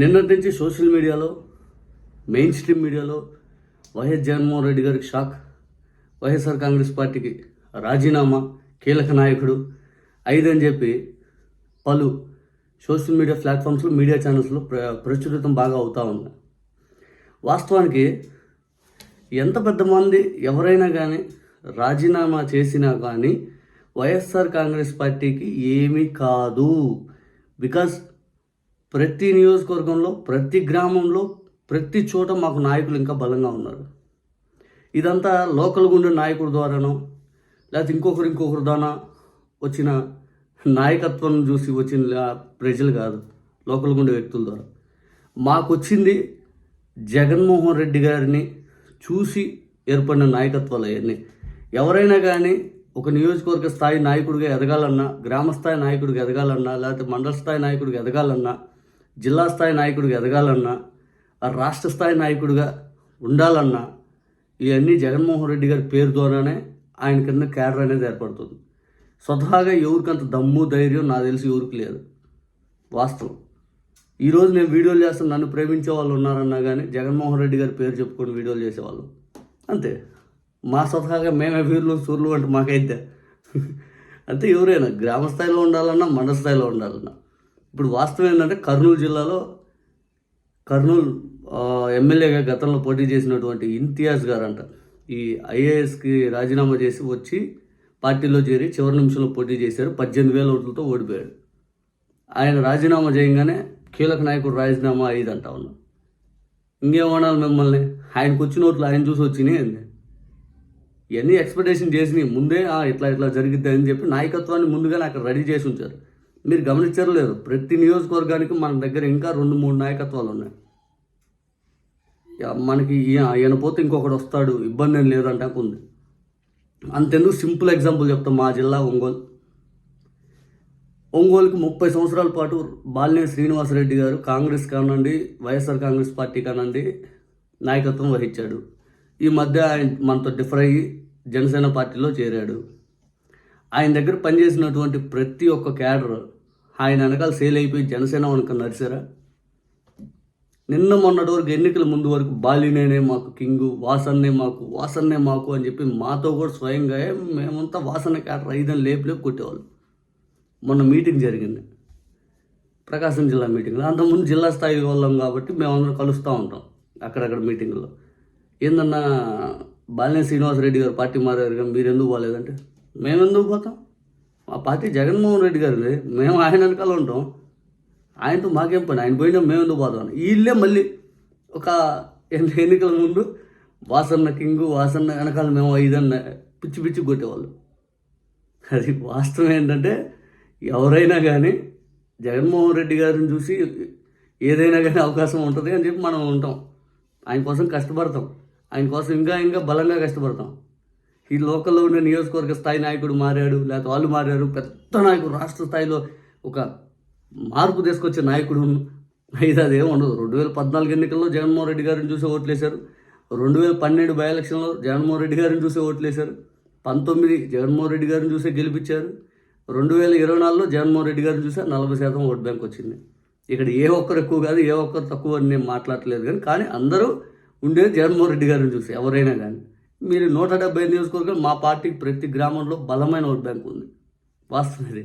నిన్నటి నుంచి సోషల్ మీడియాలో మెయిన్ స్ట్రీమ్ మీడియాలో వైఎస్ జగన్మోహన్ రెడ్డి గారికి షాక్ వైఎస్ఆర్ కాంగ్రెస్ పార్టీకి రాజీనామా కీలక నాయకుడు ఐదని చెప్పి పలు సోషల్ మీడియా ప్లాట్ఫామ్స్లో మీడియా ఛానల్స్లో ప్ర ప్రచురితం బాగా అవుతూ ఉంది. వాస్తవానికి ఎంత పెద్ద మంది ఎవరైనా కానీ రాజీనామా చేసినా కానీ వైఎస్ఆర్ కాంగ్రెస్ పార్టీకి ఏమీ కాదు. బికాస్ ప్రతి నియోజకవర్గంలో ప్రతి గ్రామంలో ప్రతి చోట మాకు నాయకులు ఇంకా బలంగా ఉన్నారు. ఇదంతా లోకల్ గుండె నాయకుడి ద్వారానో లేకపోతే ఇంకొకరు ఇంకొకరు ద్వారా వచ్చిన నాయకత్వం చూసి వచ్చిన ప్రజలు కాదు లోకల్ గుండె వ్యక్తుల ద్వారా. మాకు వచ్చింది జగన్మోహన్ రెడ్డి గారిని చూసి ఏర్పడిన నాయకత్వాలు అవన్నీ. ఎవరైనా కానీ ఒక నియోజకవర్గ స్థాయి నాయకుడిగా ఎదగాలన్నా గ్రామ స్థాయి ఎదగాలన్నా లేకపోతే మండల స్థాయి నాయకుడికి ఎదగాలన్నా జిల్లా స్థాయి నాయకుడిగా ఎదగాలన్నా ఆ రాష్ట్ర స్థాయి నాయకుడిగా ఉండాలన్నా ఇవన్నీ జగన్మోహన్ రెడ్డి గారి పేరు ద్వారానే ఆయన కింద క్యాడర్ అనేది ఏర్పడుతుంది. స్వతహాగా ఎవరికంత దమ్ము ధైర్యం నాకు తెలిసి ఎవరికి లేదు. వాస్తవం. ఈరోజు నేను వీడియోలు చేస్తాను నన్ను ప్రేమించే వాళ్ళు ఉన్నారన్నా కానీ జగన్మోహన్ రెడ్డి గారి పేరు చెప్పుకొని వీడియోలు చేసేవాళ్ళు. అంతే. మా స్వతహాగా మేమే వీరులు సూర్యులు అంటే మాకైతే. అంతే ఎవరైనా గ్రామ స్థాయిలో ఉండాలన్నా మండల స్థాయిలో ఉండాలన్నా. ఇప్పుడు వాస్తవం ఏంటంటే కర్నూలు జిల్లాలో కర్నూలు ఎమ్మెల్యేగా గతంలో పోటీ చేసినటువంటి ఇంతియాజ్ గారు అంట ఈ ఐఏఎస్కి రాజీనామా చేసి వచ్చి పార్టీలో చేరి చివరి నిమిషంలో పోటీ చేశారు. పద్దెనిమిది వేల ఓట్లతో ఓడిపోయాడు. ఆయన రాజీనామా చేయగానే కీలక నాయకుడు రాజీనామా అయ్యిదంటా ఉన్నాం ఇంకేమనాలి మిమ్మల్ని? ఆయనకు వచ్చిన ఓట్లు ఆయన చూసి వచ్చినాయి ఏంది? ఇవన్నీ ఎక్స్పెక్టేషన్ చేసినాయి. ముందే ఇట్లా ఇట్లా జరిగిద్ది అని చెప్పి నాయకత్వాన్ని ముందుగానే అక్కడ రెడీ చేసి ఉంచారు. మీరు గమనించారు ప్రతి నియోజకవర్గానికి మన దగ్గర ఇంకా రెండు మూడు నాయకత్వాలు ఉన్నాయి. మనకి ఈయన పోతే ఇంకొకడు వస్తాడు ఇబ్బంది ఏం లేదంటే ఉంది. అంతెందుకు సింపుల్ ఎగ్జాంపుల్ చెప్తాం మా జిల్లా ఒంగోలు. ఒంగోలుకి ముప్పై సంవత్సరాల పాటు బాలినేని శ్రీనివాసరెడ్డి గారు కాంగ్రెస్ కానండి వైఎస్ఆర్ కాంగ్రెస్ పార్టీ కానండి నాయకత్వం వహించాడు. ఈ మధ్య ఆయన మనతో డిఫర్ అయ్యి జనసేన పార్టీలో చేరాడు. ఆయన దగ్గర పనిచేసినటువంటి ప్రతి ఒక్క క్యాడర్ ఆయన వెనకాల సేల్ అయిపోయి జనసేన వనక నరిసారా నిన్న మొన్నటి వరకు ఎన్నికల ముందు వరకు బాలినేనే మాకు కింగు వాసన్నే మాకు వాసన్నే మాకు అని చెప్పి మాతో కూడా స్వయంగా మేమంతా వాసన క్యాడర్ ఐదని లేపు లేపు కొట్టేవాళ్ళు. మొన్న మీటింగ్ జరిగింది. ప్రకాశం జిల్లా మీటింగ్లో. అంతకుముందు జిల్లా స్థాయి వాళ్ళం కాబట్టి మేమందరం కలుస్తూ ఉంటాం అక్కడక్కడ మీటింగ్లో. ఏందన్నా బాలినేని శ్రీనివాసరెడ్డి గారు పార్టీ మారారు కానీ మీరు ఎందుకు పోలేదంటే మేము ఎందుకు పోతాం? మా పార్టీ జగన్మోహన్ రెడ్డి గారిది. మేము ఆయన వెనకాల ఉంటాం. ఆయనతో మాకేం పని? ఆయన పోయినా మేము ఎందుకు పోతాం? వీళ్ళే మళ్ళీ ఒక ఎన్నికల ముందు వాసన్న కింగు వాసన్న వెనకాల మేము ఐదన్న పిచ్చి పిచ్చి కొట్టేవాళ్ళు. అది వాస్తవం ఏంటంటే ఎవరైనా కానీ జగన్మోహన్ రెడ్డి గారిని చూసి ఏదైనా కానీ అవకాశం ఉంటుంది అని చెప్పి మనం ఉంటాం. ఆయన కోసం కష్టపడతాం. ఆయన కోసం ఇంకా ఇంకా బలంగా కష్టపడతాం. ఈ లోకల్లో ఉండే నియోజకవర్గ స్థాయి నాయకుడు మారాడు లేకపోతే వాళ్ళు మారారు. పెద్ద నాయకుడు రాష్ట్ర స్థాయిలో ఒక మార్పు తీసుకొచ్చే నాయకుడు అయితే అదేం ఉండదు. రెండు వేల పద్నాలుగు ఎన్నికల్లో జగన్మోహన్ రెడ్డి గారిని చూసి ఓట్లేశారు. రెండు వేల పన్నెండు బై ఎలక్షన్లో జగన్మోహన్ రెడ్డి గారిని చూసి ఓట్లేశారు. పంతొమ్మిది జగన్మోహన్ రెడ్డి గారిని చూసే గెలిపించారు. రెండు వేల ఇరవై నాలుగులో జగన్మోహన్ రెడ్డి గారిని చూసే నలభై శాతం ఓట్ బ్యాంక్ వచ్చింది. ఇక్కడ ఏ ఒక్కరు ఎక్కువ కాదు ఏ ఒక్కరు తక్కువ అని నేను మాట్లాడట్లేదు కానీ కానీ అందరూ ఉండేది జగన్మోహన్ రెడ్డి గారిని చూసి ఎవరైనా కానీ. మీరు నూట డెబ్బై నియోజకవర్గాలు మా పార్టీకి ప్రతి గ్రామంలో బలమైన ఓట్ బ్యాంక్ ఉంది. వాస్తవం ఇది.